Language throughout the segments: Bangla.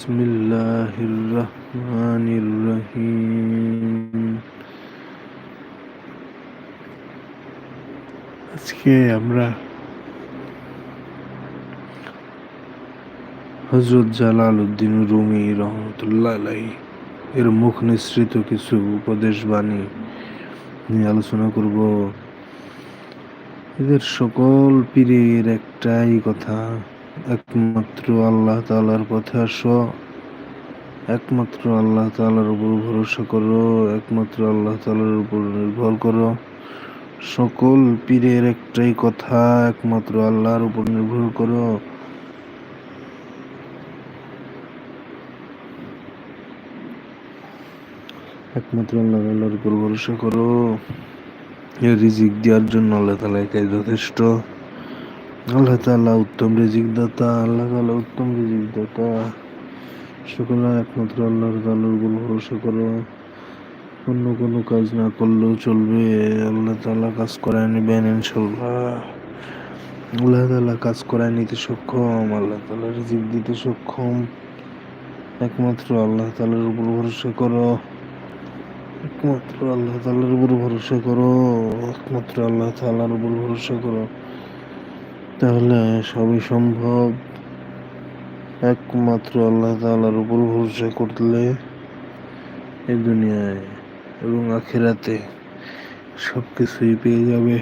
بسم الله الرحمن الرحيم আজকে আমরা হজরত জালাল উদ্দিন রুমি রহমতুল্লাহ আলাই এর মুখ নিঃসৃত কিছু উপদেশ বাণী নিয়ে আলোচনা করব এদের সকল পীরের একটাই কথা একমাত্র আল্লাহ তালার পথে আসো। একমাত্র আল্লাহ তালার উপর ভরসা করো, একমাত্র আল্লাহ তালার উপর নির্ভর করো। সকল পীরের একটাই কথা, একমাত্র আল্লাহর উপর নির্ভর করো। একমাত্র আল্লাহ তালার উপর ভরসা করো। রিজিক দেওয়ার জন্য আল্লাহ তালা একাই যথেষ্ট। আল্লাহ তালা উত্তম রিজিক দাতা আল্লাহ তালা উত্তম রিজিক দাতা সকলে একমাত্র আল্লাহর তালার উপর ভরসা করো। অন্য কোনো কাজ না করলেও চলবে। আল্লাহ তালা কাজ করায় নেবেন ইনশাল্লাহ আল্লাহ তালা কাজ করায় নিতে সক্ষম, আল্লাহ তালা রিজিক দিতে সক্ষম। একমাত্র আল্লাহ তালার উপর ভরসা করো। একমাত্র আল্লাহ তালার উপর ভরসা করো। একমাত্র আল্লাহ তালার উপর ভরসা করো। তাহলে সবই সম্ভব। একমাত্র আল্লাহ তালার উপর ভরসা করলে এই দুনিয়ায় এবং আখেরাতে সব কিছুই পেয়ে যাবে।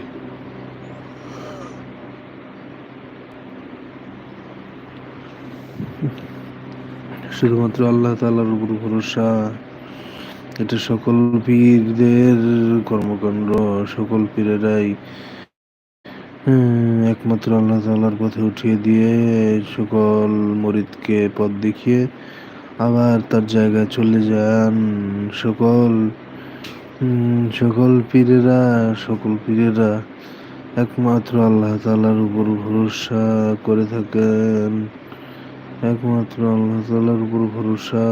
শুধুমাত্র আল্লাহ তালার উপর ভরসা। এটা সকল পীরদের কর্মকাণ্ড, সকল পীরেরাই। একমাত্র আল্লাহ তালার পথে উঠিয়ে দিয়ে সকল মরিদকে পথ দেখিয়ে আবার তার জায়গায় চলে যান। সকল সকল পীরেরা সকল পীরেরা একমাত্র আল্লাহ তালার উপর ভরসা করে থাকেন। একমাত্র আল্লাহ তালার উপর ভরসা।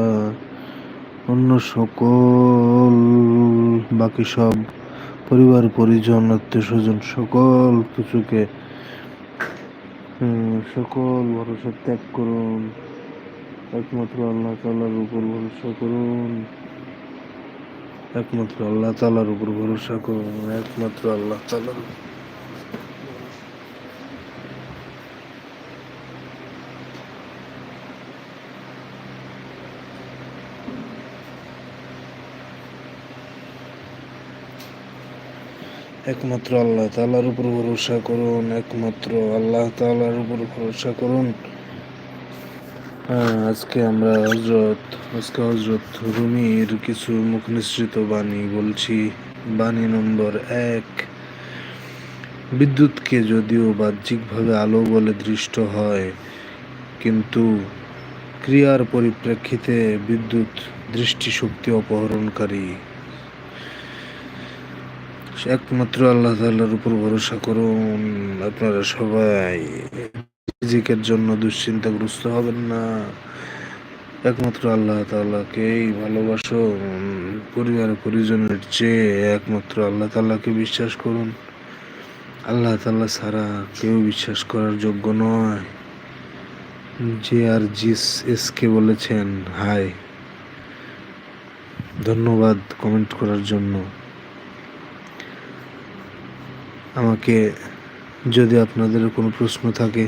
অন্য সকল, বাকি সব পরিবার, পরিজন, আত্মীয় স্বজন সকল কিছুকে সকল ভরসা ত্যাগ করুন। একমাত্র আল্লাহ তালার উপর ভরসা করুন। একমাত্র আল্লাহ তালার উপর ভরসা করুন। একমাত্র আল্লাহ তালার একমাত্র আল্লাহ তালার উপর ভরসা করুন একমাত্র আল্লাহ তালার উপর ভরসা করুন। হ্যাঁ, আজকে আমরা হজরত আজকে হজরত রুমির কিছু মুখ নিঃসৃত বাণী বলছি। বাণী নম্বর এক বিদ্যুৎকে যদিও বাহ্যিকভাবে আলো বলে দৃষ্ট হয় কিন্তু ক্রিয়ার পরিপ্রেক্ষিতে বিদ্যুৎ দৃষ্টিশক্তি অপহরণকারী। একমাত্র আল্লাহ তাল্লার উপর ভরসা করুন। আপনারা সবাই রিজিকের জন্য দুশ্চিন্তাগ্রস্ত হবেন না। একমাত্র আল্লাহ তাল্লাহকেই ভালোবাসো পরিবার পরিজনের চেয়ে একমাত্র আল্লাহ তাল্লাহকে বিশ্বাস করুন। আল্লাহ তাল্লাহ ছাড়া কেউ বিশ্বাস করার যোগ্য নয়। যে আর জিস এসকে বলেছেন হাই ধন্যবাদ কমেন্ট করার জন্য। আমাকে যদি আপনাদের কোনো প্রশ্ন থাকে,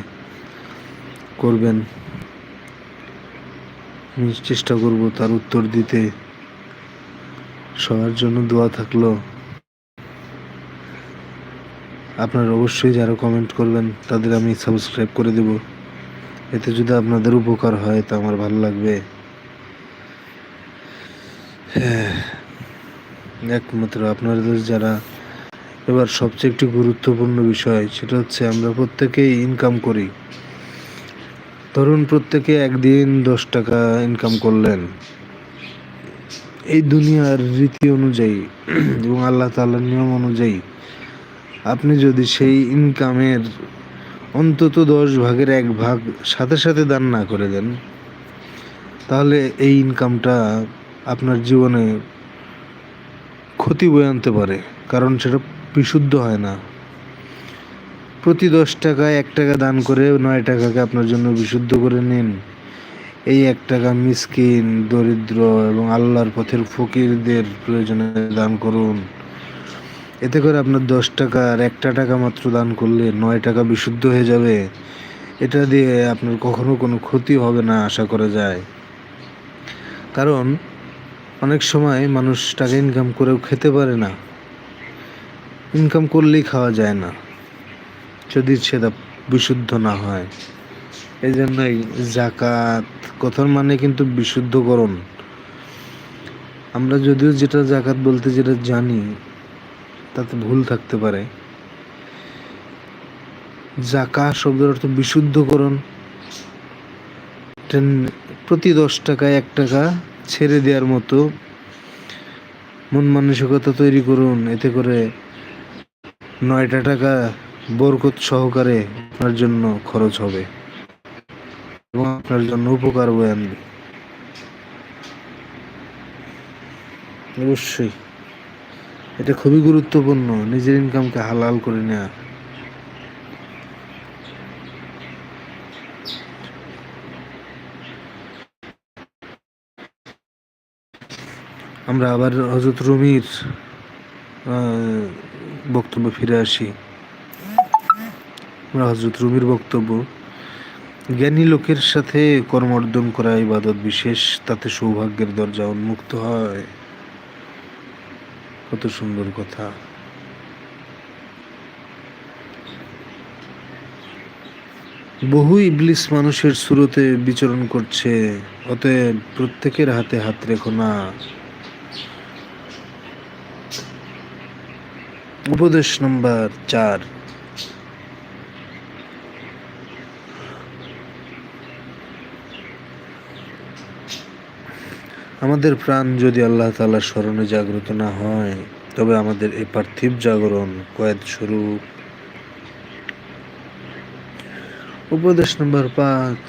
করবেন। আমি চেষ্টা করব তার উত্তর দিতে। সবার জন্য দোয়া থাকল। আপনারা অবশ্যই যারা কমেন্ট করবেন, তাদের আমি সাবস্ক্রাইব করে দেব। এতে যদি আপনাদের উপকার হয়, তা আমার ভালো লাগবে। হ্যাঁ একমাত্র আপনাদের যারা এবার সবচেয়ে একটি গুরুত্বপূর্ণ বিষয়, সেটা হচ্ছে আমরা প্রত্যেকেই ইনকাম করি। ধরুন প্রত্যেকে একদিন দশ টাকা ইনকাম করলেন। এই দুনিয়ার রীতি অনুযায়ী এবং আল্লাহ তাল্লার নিয়ম অনুযায়ী আপনি যদি সেই ইনকামের অন্তত দশ ভাগের এক ভাগ সাথে সাথে দান না করে দেন, তাহলে এই ইনকামটা আপনার জীবনে ক্ষতি বয়ে আনতে পারে। কারণ সেটা বিশুদ্ধ হয় না। প্রতি দশ টাকায় এক টাকা দান করে নয় টাকাকে আপনার জন্য বিশুদ্ধ করে নিন। এই এক টাকা মিসকিন, দরিদ্র এবং আল্লাহর পথের ফকিরদের প্রয়োজনে দান করুন। এতে করে আপনার দশ টাকার একটা টাকা মাত্র দান করলে নয় টাকা বিশুদ্ধ হয়ে যাবে। এটা দিয়ে আপনার কখনো কোনো ক্ষতি হবে না, আশা করা যায়। কারণ অনেক সময় মানুষ টাকা ইনকাম করেও খেতে পারে না। ইনকাম করলেই খাওয়া যায় না। যদি সেটা বিশুদ্ধ না হয়। এই জন্যই জাকাত কথার মানে কিন্তু বিশুদ্ধকরণ। আমরা যদিও যেটা জাকাত বলতে যেটা জানি, তাতে ভুল থাকতে পারে। জাকা শব্দের অর্থ বিশুদ্ধকরণ। প্রতি দশ টাকায় এক টাকা ছেড়ে দেওয়ার মতো মন মানসিকতা তৈরি করুন। এতে করে নয়টা টাকা বরকত সহকারে আপনার জন্য খরচ হবে এবং আপনার জন্য উপকার বয়ে আনবে। অবশ্যই। এটা খুবই গুরুত্বপূর্ণ, নিজের ইনকামকে হালাল করে নেওয়া আমরা আবার হজরত রুমির বক্তব্য ফিরে আসি। আমরা হজরত রুমির বক্তব্য, জ্ঞানী লোকের সাথে কর্মর্দন করা, ইবাদত বিশেষ, তাতে সৌভাগ্যের দরজা উন্মুক্ত হয়। কত সুন্দর কথা। বহু ইবলিস মানুষের সুরতে বিচরণ করছে, অতএব প্রত্যেকের হাতে হাত রেখো না। উপদেশ নম্বর চার। আমাদের প্রাণ যদি আল্লাহ তালার স্মরণে জাগ্রত না হয়, তবে আমাদের এই পার্থিব জাগরণ কয়েদ স্বরূপ। উপদেশ নম্বর পাঁচ।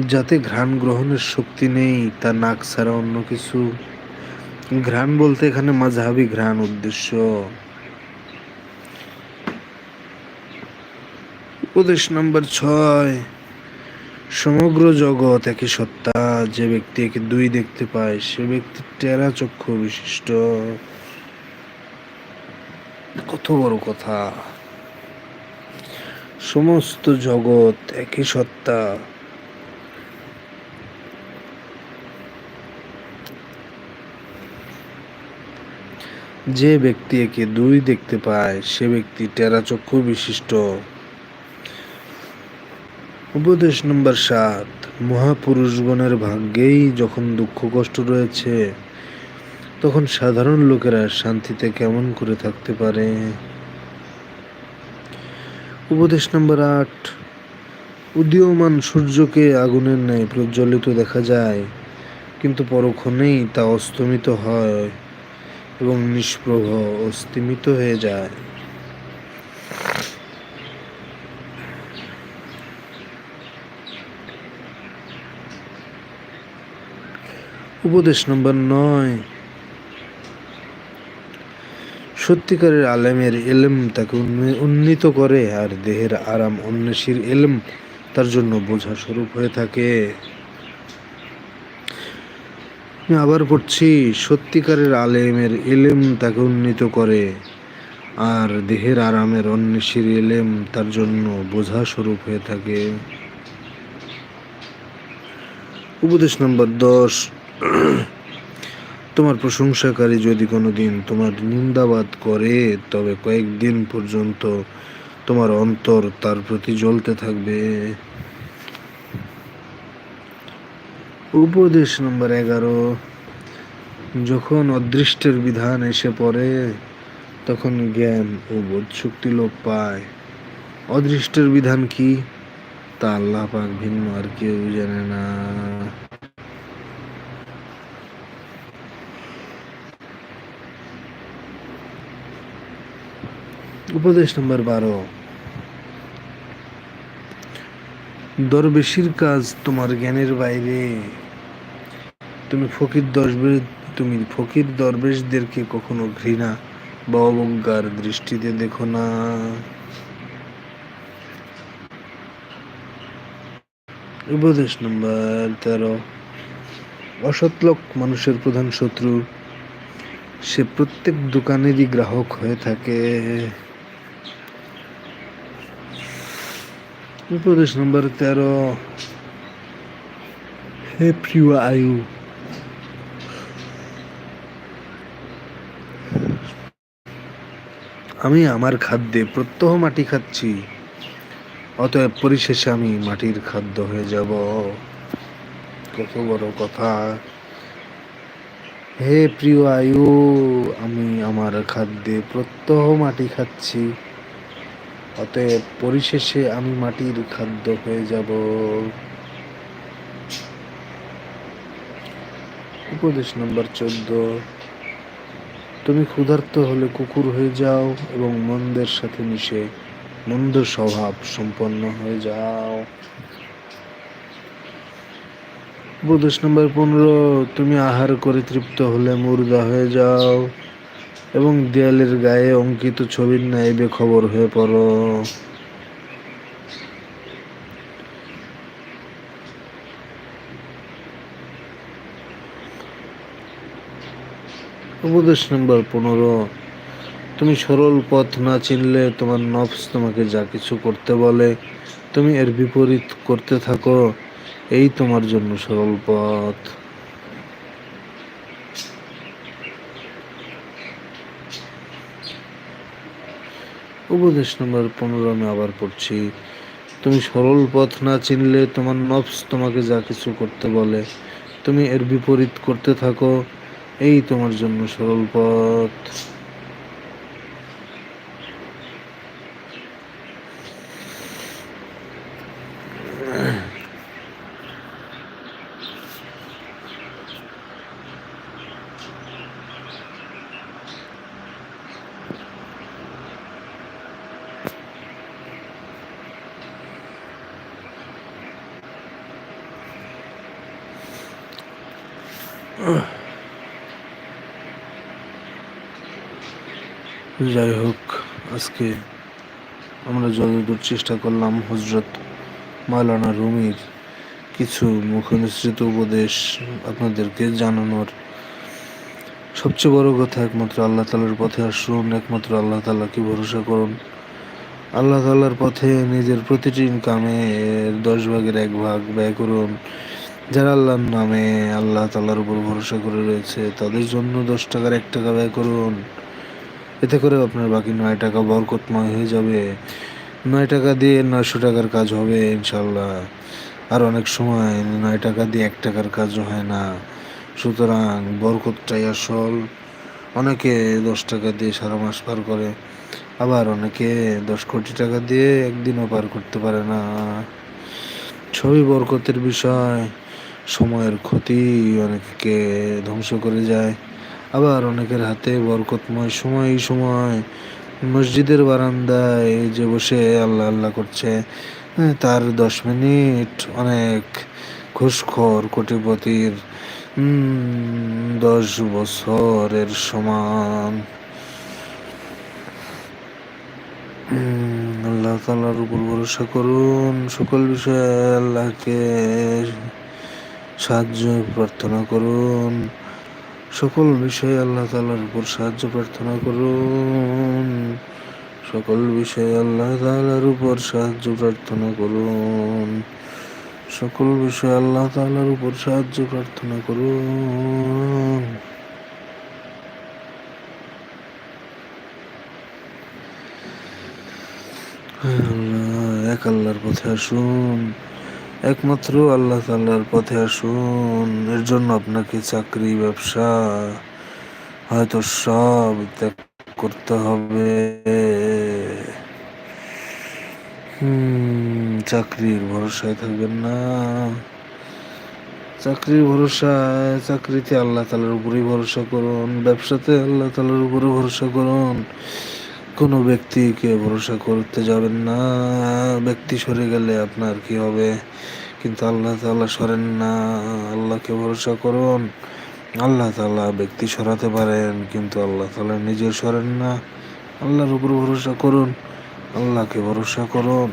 যাতে ঘ্রাণ গ্রহণের শক্তি নেই, তা নাক ছাড়া অন্য কিছু। ঘ্রাণ বলতে এখানে মাঝহাবি ঘ্রাণ উদ্দেশ্য। উপদেশ নম্বর ছয়, সমগ্র জগৎ একই সত্তা, যে ব্যক্তি একে দুই দেখতে পায়, সে ব্যক্তি টেরা চক্ষু বিশিষ্ট। কত বড় কথা। সমস্ত জগৎ একই সত্তা। যে ব্যক্তি একে দুই দেখতে পায়, সে ব্যক্তি টেরা চক্ষু বিশিষ্ট। উপদেশ নম্বর সাত মহাপুরুষগণের ভাগ্যেই যখন দুঃখ কষ্ট রয়েছে, তখন সাধারণ লোকেরা শান্তিতে কেমন করে থাকতে পারে? উপদেশ নম্বর আট, উদীয়মান সূর্যকে আগুনের ন্যায় প্রজ্বলিত দেখা যায়, কিন্তু পরক্ষণেই তা অস্তমিত হয়। এবং নিষ্প্রভ অস্তিমিত হয়ে যায়। উপদেশ নম্বর নয়। সত্যিকারের আলেমের এলেম তাকে উন্নীত করে আর দেহের আরাম অন্বেষীর এলেম তার জন্য বোঝা স্বরূপ হয়ে থাকে। আবার পড়ছি, সত্যিকারের আলেমের এলেম তাকে উন্নীত করে। আর দেহের আরামের অন্বেষীর এলেম তার জন্য বোঝা স্বরূপ হয়ে থাকে। উপদেশ নম্বর দশ। তোমার প্রশংসাকারী যদি কোনোদিন তোমার নিন্দাবাদ করে, তবে কয়েকদিন পর্যন্ত তোমার অন্তর তার প্রতি জ্বলতে থাকবে। উপদেশ নম্বর এগারো। যখন অদৃষ্টের বিধান এসে পড়ে, তখন জ্ঞান ও বোধ শক্তি লোপ পায়। অদৃষ্টের বিধান কি? তা আল্লাহ পাক ভিন্ন আর কেউ জানে না। উপদেশ নম্বর বারো। দরবেশির কাজ তোমার জ্ঞানের বাইরে। তুমি ফকির দরবেশ, তুমি ফকির দরবেশদেরকে কখনো ঘৃণা বা অবজ্ঞার দৃষ্টিতে দেখো না। উপদেশ নম্বর তেরো। অসৎলোক মানুষের প্রধান শত্রু। সে প্রত্যেক দোকানেরই গ্রাহক হয়ে থাকে। উপদেশ নম্বর তেরো। হে প্রিয় আয়ু আমি আমার খাদ্যে প্রত্যহ মাটি খাচ্ছি, অতএব পরিশেষে আমি মাটির খাদ্য হয়ে যাব। কত বড় কথা। হে প্রিয় আয়ু, আমি আমার খাদ্যে প্রত্যহ মাটি খাচ্ছি, অতএব পরিশেষে আমি মাটির খাদ্য হয়ে যাব। উপদেশ নম্বর চোদ্দ। তুমি ক্ষুধার্ত হলে কুকুর হয়ে যাও এবং মন্দের সাথে মিশে মন্দ স্বভাব সম্পন্ন হয়ে যাও। উপদেশ নম্বর পনেরো, তুমি আহার করে তৃপ্ত হলে মুর্দা হয়ে যাও এবং দেয়ালের গায়ে অঙ্কিত ছবির ন্যায় বেখবর হয়ে পড়ো। উপদেশ নম্বর পনেরো। তুমি সরল পথ না চিনলে তোমার নফস তোমাকে যা কিছু করতে বলে, তুমি এর বিপরীত করতে থাকো, এই তোমার জন্য সরল পথ। উপদেশ নম্বর পনেরো আমি আবার পড়ছি। তুমি সরল পথ না চিনলে তোমার নফস তোমাকে যা কিছু করতে বলে, তুমি এর বিপরীত করতে থাকো এই তোমার জন্য সরল পথ যাই হোক আজকে আমরা যতদূর চেষ্টা করলাম হজরত মাওলানা রুমির কিছু মুখনিসৃত উপদেশ আপনাদেরকে জানানোর। সবচেয়ে বড় কথা একমাত্র আল্লাহ তালার পথে আসুন, একমাত্র আল্লাহ তালাকে ভরসা করুন। আল্লাহ তাল্লার পথে নিজের প্রতিটি ইনকামে দশ ভাগের এক ভাগ ব্যয় করুন। যারা আল্লাহর নামে আল্লাহ তাল্লার উপর ভরসা করে রয়েছে, তাদের জন্য দশ টাকার এক টাকা ব্যয় করুন। এতে করে আপনার বাকি নয় টাকা বরকতময় হয়ে যাবে। নয় টাকা দিয়ে নয়শো টাকার কাজ হবে, ইনশাল্লাহ। আর অনেক সময় নয় টাকা দিয়ে এক টাকার কাজও হয় না। সুতরাং বরকতটাই আসল। অনেকে দশ টাকা দিয়ে সারা মাস পার করে, আবার অনেকে দশ কোটি টাকা দিয়ে একদিনও পার করতে পারে না। সবই বরকতের বিষয়, সময়ের ক্ষতি অনেককে ধ্বংস করে যায়। আবার অনেকের হাতে বরকতময় সময় সময় মসজিদের বারান্দায় যে বসে আল্লাহ আল্লাহ করছে হ্যাঁ, তার দশ মিনিট অনেক ঘুষখোর কোটিপতির দশ বছরের সমান। আল্লাহ তালার উপর ভরসা করুন সকল বিষয়ে আল্লাহকে সাহায্য প্রার্থনা করুন। সকল বিষয়ে আল্লাহ তালার উপর সাহায্য প্রার্থনা করুন। সকল বিষয়ে আল্লাহ তালার উপর সাহায্য প্রার্থনা করুন। সকল বিষয়ে আল্লাহ তালার উপর সাহায্য প্রার্থনা করুন। এক আল্লাহর পথে আসুন। একমাত্র আল্লাহ তাল্লাহর পথে আসুন। এর জন্য আপনাকে চাকরি, ব্যবসা, হয়তো সব ত্যাগ করতে হবে। চাকরির ভরসায় থাকবেন না। চাকরির ভরসায়, চাকরিতে আল্লাহ তালার উপরেই ভরসা করুন, ব্যবসাতে আল্লাহ তালার উপরে ভরসা করুন। কোনো ব্যক্তিকে ভরসা করতে যাবেন না। ব্যক্তি সরে গেলে আপনার কি হবে? কিন্তু আল্লাহ তাল্লাহ সরেন না। আল্লাহকে ভরসা করুন। আল্লাহ তাল্লাহ ব্যক্তি সরাতে পারেন, কিন্তু আল্লাহ তাল্লাহ নিজে সরেন না। আল্লাহর উপর ভরসা করুন। আল্লাহকে ভরসা করুন।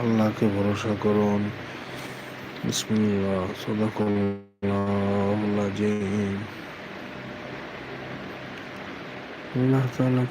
আল্লাহকে ভরসা করুন। আল্লাহ তাআলাকে